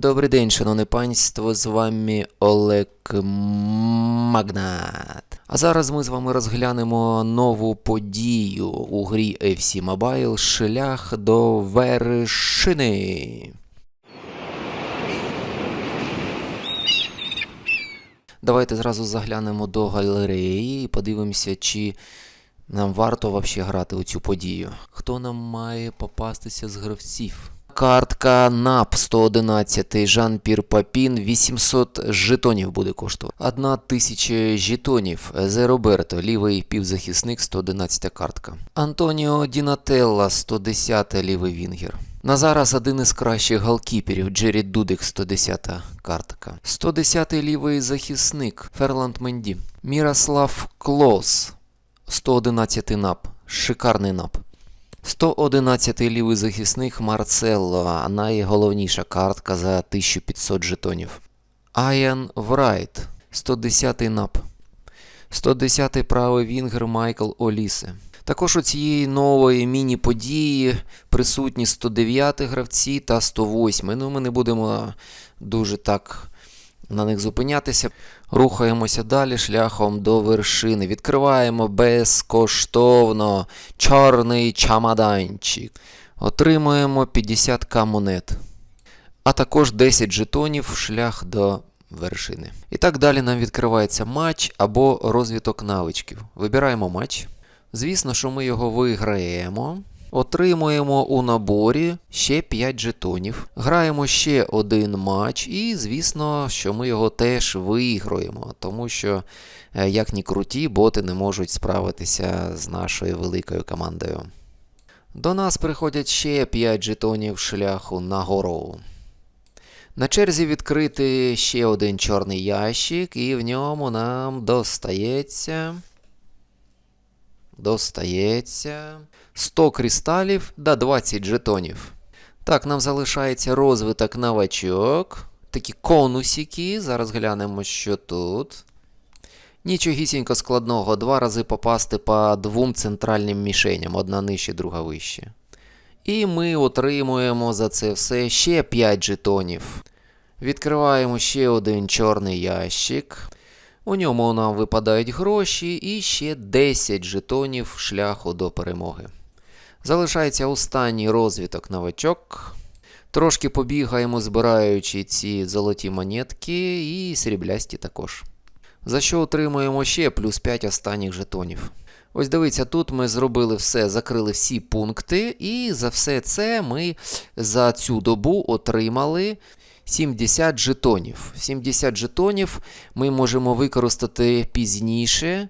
Добрий день, шановне панство, з вами Олег Магнат. А зараз ми з вами розглянемо нову подію у грі FC Mobile Шлях до вершини. Давайте зразу заглянемо до галереї і подивимося, чи нам варто вообще грати у цю подію. Хто нам має попастися з гравців? Картка НАП 111 Жан-Пір Папін 800 жетонів буде коштувати. Одна тисяча жетонів. Зе Роберто, лівий півзахисник 111 картка. Антоніо Дінателла 110 лівий вінгер. На зараз один із кращих голкіперів Джері Дудик 110 картка. 110 лівий захисник Ферланд Менді. Мірослав Клос 111 нап. Шикарний нап. 111 лівий захисник Марцелло, найголовніша картка за 1500 жетонів. Аян Врайт, 110-й нап. 110-й правий вінгер Майкл Олісе. Також у цієї нової міні-події присутні 109 гравці та 108. Ну, ми не будемо дуже так на них зупинятися. Рухаємося далі шляхом до вершини. Відкриваємо безкоштовно чорний чамаданчик. Отримуємо 50к монет. А також 10 жетонів шлях до вершини. І так далі нам відкривається матч або розвиток навичків. Вибираємо матч. Звісно, що ми його виграємо. Отримуємо у наборі ще 5 жетонів. Граємо ще один матч, і, звісно, що ми його теж виграємо, тому що, е, як ні круті, боти не можуть справитися з нашою великою командою. До нас приходять ще 5 жетонів шляху на гору. На черзі відкрити ще один чорний ящик, і в ньому нам достається. Достається 100 кристалів да 20 жетонів. Так, нам залишається розвиток новачок. Такі конусики. Зараз глянемо, що тут. Нічогісінько складного. Два рази попасти по двом центральним мішеням. Одна нижче, друга вище. І ми отримуємо за це все ще 5 жетонів. Відкриваємо ще один чорний ящик. У ньому нам випадають гроші і ще 10 жетонів шляху до перемоги. Залишається останній розвиток новачок. Трошки побігаємо, збираючи ці золоті монетки і сріблясті також. За що отримуємо ще плюс 5 останніх жетонів. Ось дивіться, тут ми зробили все, закрили всі пункти, і за все це ми за цю добу отримали 70 жетонів. 70 жетонів ми можемо використати пізніше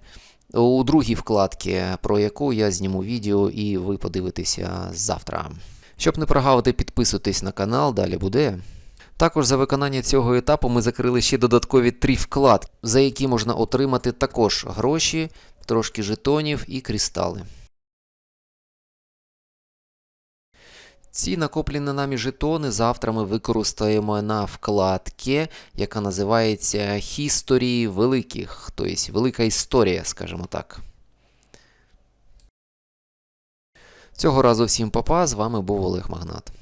у другій вкладці, про яку я зніму відео і ви подивитеся завтра. Щоб не прогавити, підписуйтесь на канал, далі буде. Також за виконання цього етапу ми закрили ще додаткові три вкладки, за які можна отримати також гроші, трошки жетонів і кристали. Ці накоплені нами жетони завтра ми використаємо на вкладці, яка називається History великих, тобто велика історія, скажімо так. Цього разу всім папа, з вами був Олег Магнат.